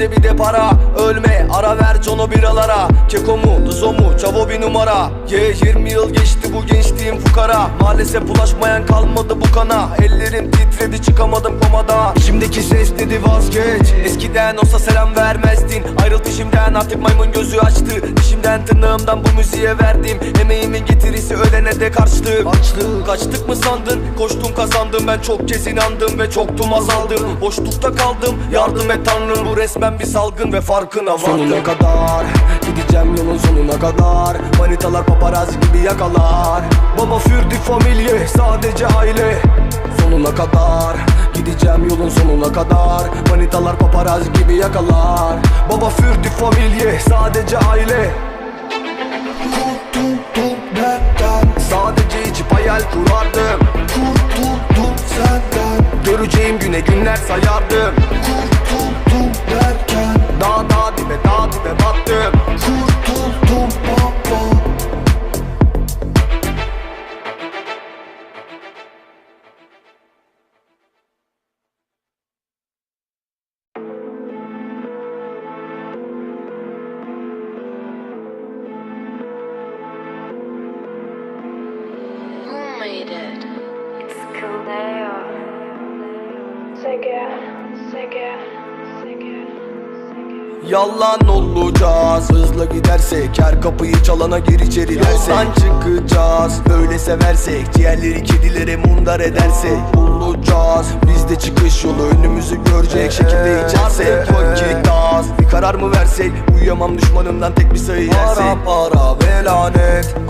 bize bir de para Ölme ara ver Jono biralara. Keko mu Duzo mu Çavo bir numara. Ye 20 yıl geçti bu gençliğim fukara. Maalesef bulaşmayan kalmadı bu kana. Ellerim titredi çıkamadım komadan Şimdiki ses dedi vazgeç. Eskiden olsa selam vermezdin. Ayrıl dişimden artık maymun gözü açtı. Dişimden tırnağımdan bu müziğe verdim. Emeğimin getirisi ölene de karşılık Açlık Kaçtık mı sandın? Koştum kazandım. Ben çok kez inandım ve çoktum azaldım. Boşlukta kaldım. Yardım et tanrım. Bu resmen bir salgın ve farkına Sonuna kadar. Gideceğim yolun sonuna kadar. Manitalar paparazzi gibi yakalar. Baba fürdü familye sadece aile. Sonuna kadar. Gideceğim yolun sonuna kadar. Manitalar paparazzi gibi yakalar. Baba fürdü familye sadece aile. Kurtuldum benden. Sadece içip hayal kurardım. Kurtuldum senden. Göreceğim güne günler sayardım İt? It's sege. Yalan olacağız. Hızla gidersek her kapıyı çalana gir içeri dersek Yoldan çıkacağız Öyle seversek. Ciğerleri kedilere mundar edersek. Bulacağız. Biz de çıkış yolu önümüzü görecek şekilde içersek. Vakit az Bir karar mı versek? Uyuyamam düşmanımdan tek bir sayı yersek. Para para ve lanet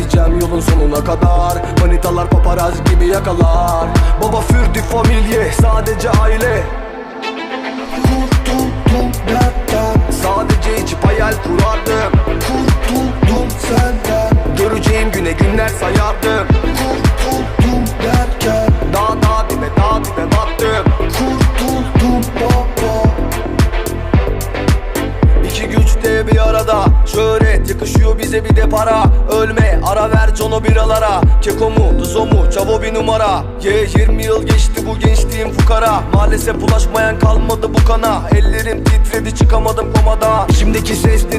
Gideceğim yolun sonuna kadar. Manitalar paparazzi gibi yakalar. Baba fürdü familye sadece aile numara Ye 20 yıl geçti bu gençliğim fukara. Maalesef bulaşmayan kalmadı bu kana. Ellerim titredi çıkamadım komadan Şimdiki ses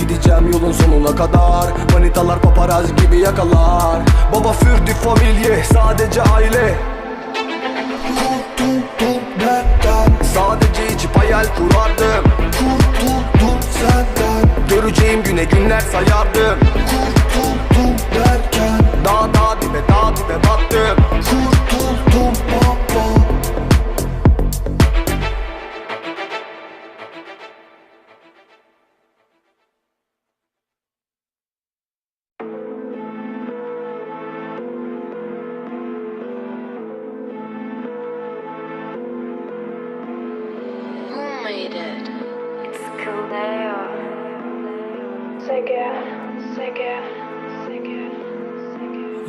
Gideceğim yolun sonuna kadar. Manitalar paparazzi gibi yakalar. Baba fürdü familye sadece aile. Kurtuldum benden Sadece içip hayal kurardım. Kurtuldum senden Göreceğim güne günler sayardım. Kurtuldum derken Dağ dağ dibe dağ dibe battım. Kurtuldum baba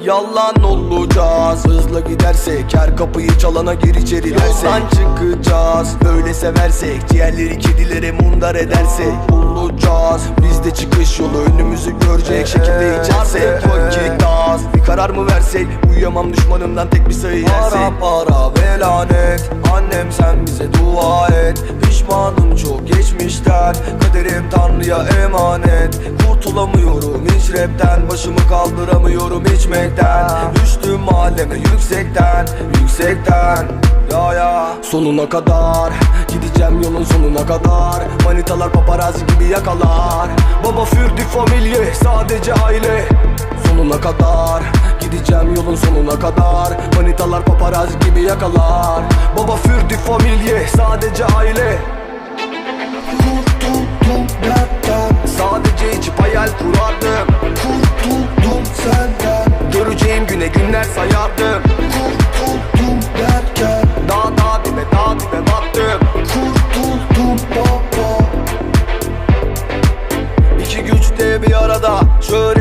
Yalan olacağız. Hızla gidersek her kapıyı çalana gir içeri dersek. Yoldan çıkacağız. Öyle seversek Ciğerleri kedilere mundar edersek. Bulacağız. Biz de çıkış yolu önümüzü görecek şekilde içersek Vakit az Bir karar mı versek? Uyuyamam düşmanımdan tek bir sayı yersek. Para para ve lanet Annem sen bize dua et. Pişmanım çok geçmişten. Kaderim Tanrı'ya emanet. Kurtulamıyorum hiç rapten. Başımı kaldıramıyorum içmekten. Düştüm mahalleme yüksekten Yüksekten. Ya ya. Sonuna kadar. Gideceğim yolun sonuna kadar. Manitalar paparazzi gibi yakalar Baba fürdü familye sadece aile. Sonuna kadar Gideceğim yolun sonuna kadar. Manitalar paparazzi gibi yakalar. Baba fürdü familye sadece aile. Kurtuldum dertten Sadece içip hayal kurardım. Kurtuldum senden. Göreceğim güne günler sayardım. Kurtuldum derken. Dağ dağ dibe dağ dibe battım bir arada. Şöhret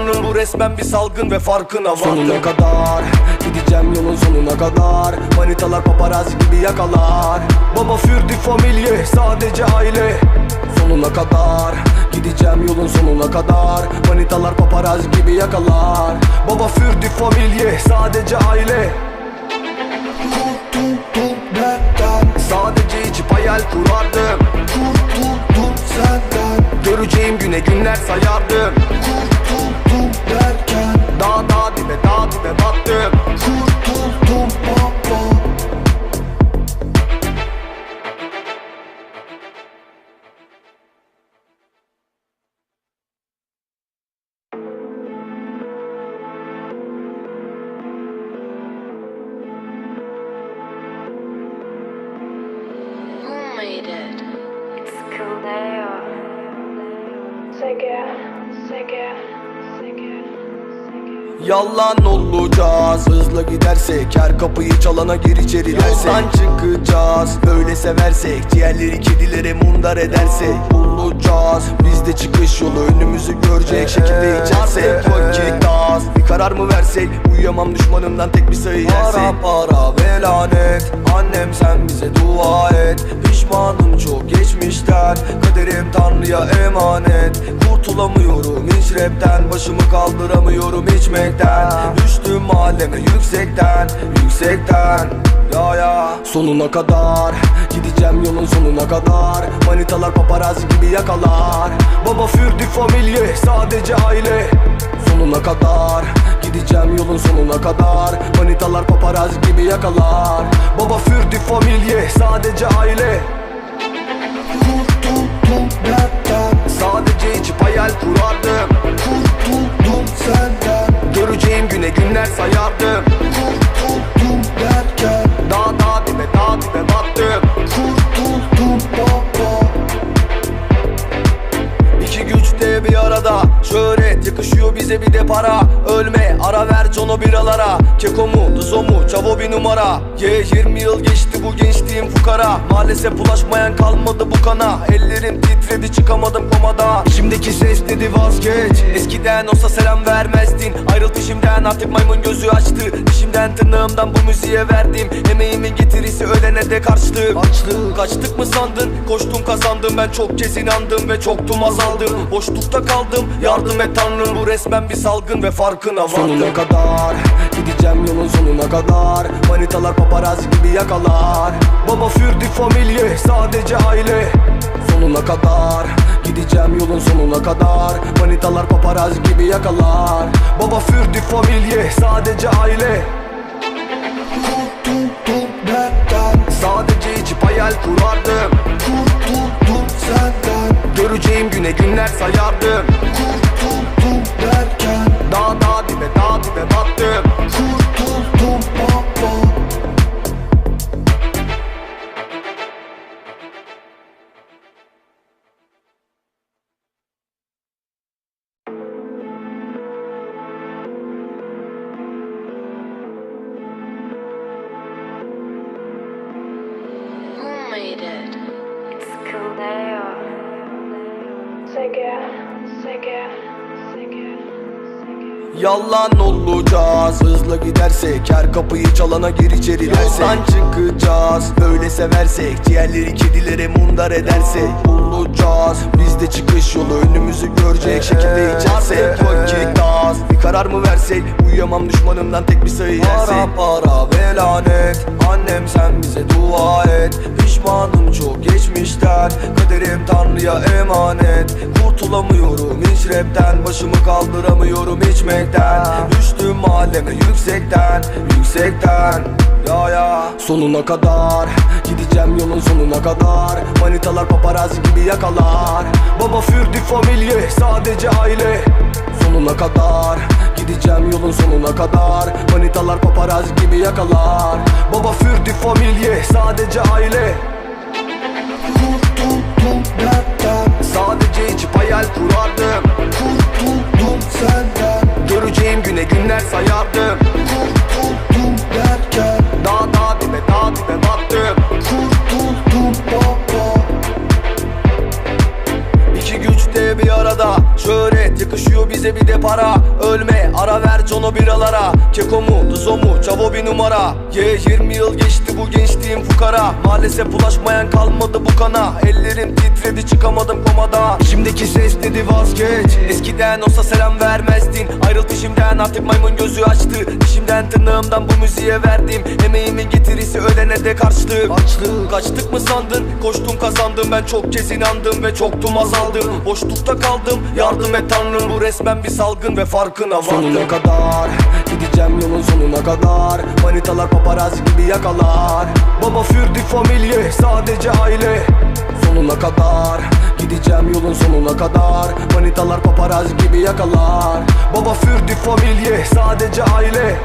Bu resmen bir salgın ve farkına vardım Sonuna kadar gideceğim yolun sonuna kadar. Manitalar paparazzi gibi yakalar. Baba fürdü familye sadece aile. Sonuna kadar Gideceğim yolun sonuna kadar. Manitalar paparazzi gibi yakalar. Baba fürdü familye sadece aile. Kurtuldum dertten Sadece içip hayal kurardım. Kurtuldum senden. Göreceğim güne günler sayardım. Kurtuldum battım Kurtuldum Yalan olacağız. Hızla gidersek her kapıyı çalana gir içeri dersek. Yoldan çıkacağız. Böyle seversek Ciğerleri kedilere mundar edersek Bulacağız Biz de çıkış yolu önümüzü görecek Şekilde içersek. Vakit az Bir karar mı versek? Uyuyamam düşmanımdan tek bir sayı yersek. Para para ve lanet Annem sen bize dua et. Pişmanım çok geçmişten. Kaderim Tanrı'ya emanet. Kurtulamıyorum hiç rapten. Başımı kaldıramıyorum içmekten. Düştüm mahalleme yüksekten Yüksekten. Ya ya. Sonuna kadar Gideceğim yolun sonuna kadar. Manitalar paparazzi gibi yakalar. Baba fürdü familye sadece aile. Sonuna kadar Gideceğim yolun sonuna kadar. Manitalar paparazzi gibi yakalar. Baba fürdü familye sadece aile. Kurtuldum dertten Sadece içip hayal kurardım. Kurtuldum senden. Göreceğim güne günler sayardım. Kurtuldum derken. Dağ dağ dibe dağ dibe battım. Kurtuldum baba bir arada Yakışıyor bize bir de para. Ölme ara ver Jono biralara. Keko mu Duzo mu Çavo bir numara. Ye 20 yıl geçti bu gençliğim fukara. Maalesef ulaşmayan kalmadı bu kana. Ellerim titredi çıkamadım komada. Şimdiki ses dedi vazgeç. Eskiden olsa selam vermezdin. Ayrıl peşimden artık maymun gözü açtı. Dişimden tırnağımdan bu müziğe verdim. Emeğimin getirisi ölene de karşılık. Açlık. Kaçtık mı sandın? Koştum kazandım. Ben çok kez inandım ve çoktum azaldım. Boşlukta kaldım. Yardım et tanrım Bu resmen bir salgın ve farkına vardım Sonuna kadar gideceğim yolun sonuna kadar. Manitalar paparazzi gibi yakalar. Baba fürdü familye sadece aile. Sonuna kadar Gideceğim yolun sonuna kadar. Manitalar paparazzi gibi yakalar. Baba fürdü familye sadece aile. Kurtuldum dertten Sadece içip hayal kurardım. Kurtuldum senden. Göreceğim güne günler sayardım. Kurtuldum olacağız Hızla gidersek her kapıyı çalana gir içeri dersek Yoldan çıkacağız Öyle seversek. Ciğerleri kedilere mundar edersek Bulacağız Bizde çıkış yolu önümüzü görecek şekilde içersek Vakit az Bir karar mı versek? Uyuyamam düşmanımdan tek bir sayı yersek Para para ve lanet Annem sen bize dua et. Pişmanım çok geçmişten. Kaderim tanrıya emanet. Kurtulamıyorum hiç rapten. Başımı kaldıramıyorum içmekten. Düştüm mahalleme yüksekten Yüksekten. Ya ya. Sonuna kadar Gideceğim yolun sonuna kadar. Manitalar paparazzi gibi yakalar. Baba für die Familie Sadece aile. Sonuna kadar Gideceğim yolun sonuna kadar. Manitalar paparazzi gibi yakalar. Baba für die Familie Sadece aile. Kurtuldum dertten Sadece içip hayal kurardım. Kurtuldum senden Göreceğim güne günler sayardım. Kurtuldum derken Dağ dağ dibe dağ dibe battım Kurtuldum baba İki güç de bir arada. Şöhret yakışıyor bize bir de para. Ölme ver cono biralara. Keko mu Duzo mu? Çavo bir numara. Ye 20 yıl geçti bu gençliğim fukara. Maalesef ulaşmayan kalmadı bu kana. Ellerim titredi çıkamadım komada. Şimdiki ses dedi vazgeç. Eskiden olsa selam vermezdin. Ayrıl peşimden artık maymun gözü açtı. Dişimden tırnağımdan bu müziğe verdim. Emeğimin getirisi ölene de karşılık. Açlık. Kaçtık mı sandın? Koştum kazandım. Ben çok kez inandım ve çoktum azaldım. Boşlukta kaldım. Yardım et tanrım. Bu resmen bir salgın ve farkına vardım. Sonuna kadar gideceğim yolun sonuna kadar. Manitalar paparazzi gibi yakalar. Baba für die Familie sadece aile. Sonuna kadar. Gideceğim yolun sonuna kadar. Manitalar paparazzi gibi yakalar. Baba für die Familie sadece aile.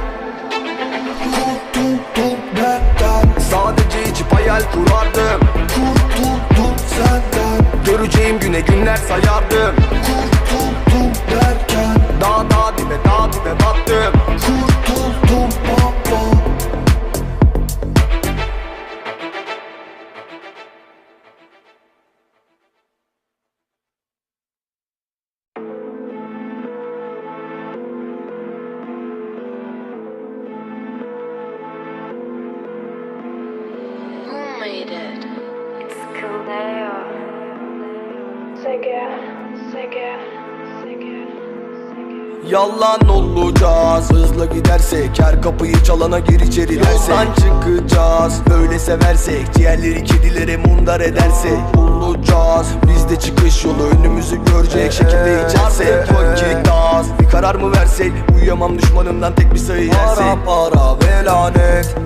Kurtuldum dertten Sadece içip hayal kurardım. Kurtuldum senden. Göreceğim güne günler sayardım. Kurtuldum Who Made it. It's cool now. Say yeah, say yeah. Yalan olacağız. Hızla gidersek her kapıyı çalana gir içeri Yoldan çıkacağız. Öyle seversek Ciğerleri kedilere mundar edersek. Bulacağız. Bizde çıkış yolu önümüzü görecek şekilde içersek. Vakit az Bir karar mı versek? Uyuyamam düşmanımdan tek bir sayı yersek. Para para ve lanet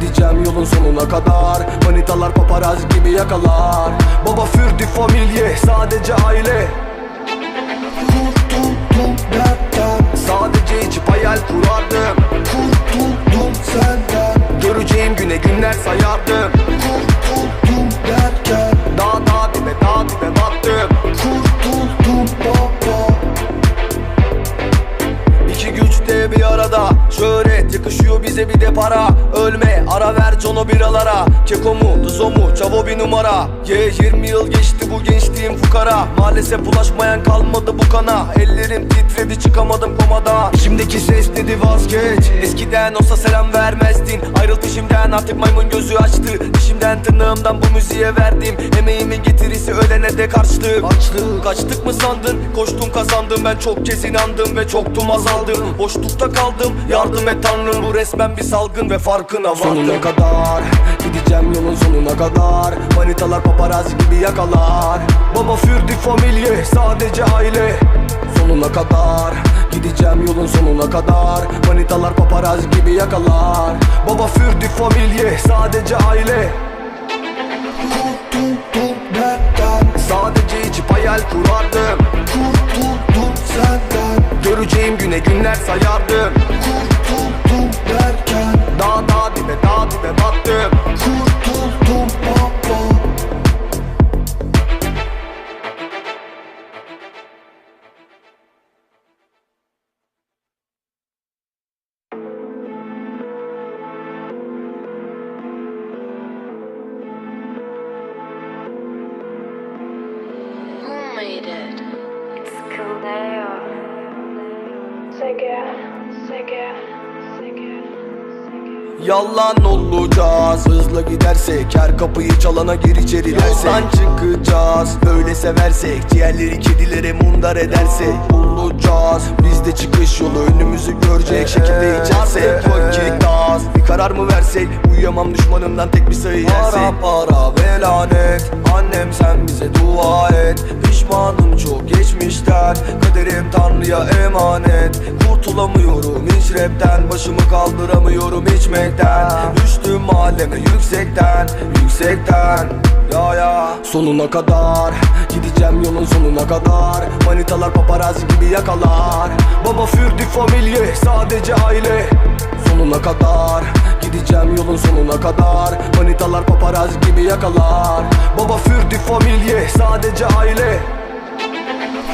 Gideceğim yolun sonuna kadar. Manitalar paparazzi gibi yakalar. Baba für die Familie Sadece aile. Sadece içip hayal kurardım numara. Ye 20 yıl geçti bu gençliğim fukara. Maalesef ulaşmayan kalmadı bu kana. Ellerim titredi çıkamadım komada. Şimdiki ses dedi vazgeç. Eskiden olsa selam vermezdin. Ayrıl peşimden artık maymun gözü açtı. Dişimden tırnağımdan bu müziğe verdim. Emeğimin getirisi ölene de karşılık. Açlık. Kaçtık mı sandın? Koştum kazandım Ben çok kez inandım ve çoktum azaldım. Boşlukta kaldım. Yardım et tanrım. Bu resmen bir salgın ve farkına vardım. Sonuna kadar. Gideceğim yolun sonuna kadar Manitalar paparazzi gibi yakalar. Baba für die Familie sadece aile. Sonuna kadar. Gideceğim yolun sonuna kadar. Manitalar paparazzi gibi yakalar. Baba für die Familie sadece aile. Kurtuldum dertten Sadece içip hayal kurardım. Kurtuldum senden Göreceğim güne günler sayardım. Kurtuldum derken Dağ dağ dibe dağ dibe battım. Kurtuldum It's cool now. It's yeah, say yeah. Yalan olacağız. Hızla gidersek her kapıyı çalana gir içeri dersek. Çıkacağız. Böyle seversek Ciğerleri kedilere mundar edersek Bulacağız Biz de çıkış yolu önümüzü görecek. Şekilde içersek Vakit az. Bir karar mı versek? Uyuyamam düşmanımdan tek bir sayı yersek Para para ve lanet Annem sen bize dua et. Pişmanım çok geçmişten. Kaderim Tanrı'ya emanet. Kurtulamıyorum hiç rapten. Başımı kaldıramıyorum içmekten. Düştüm mahalleme yüksekten Yüksekten ya ya. Sonuna kadar. Gideceğim yolun sonuna kadar. Manitalar paparazzi gibi yakalar. Baba fürdü familye sadece aile. Sonuna kadar. Gideceğim yolun sonuna kadar. Manitalar paparazzi gibi yakalar. Baba fürdü familye sadece aile.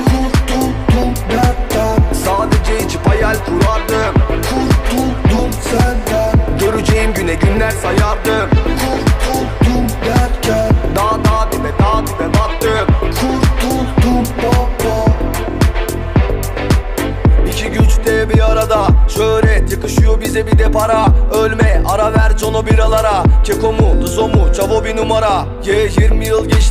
Kurtuldum dertten Sadece içip hayal kurardım. Kurtuldum senden. Göreceğim güne günler sayardım. Kurtuldum derken Dağ dağ dibe battım Kurtuldum baba İki güç de bir arada. Şöhret yakışıyor bize bir de para. Ölme ara ver Jono biralara Keko mu Duzo mu Çavo bir numara. Ye 20 yıl geçti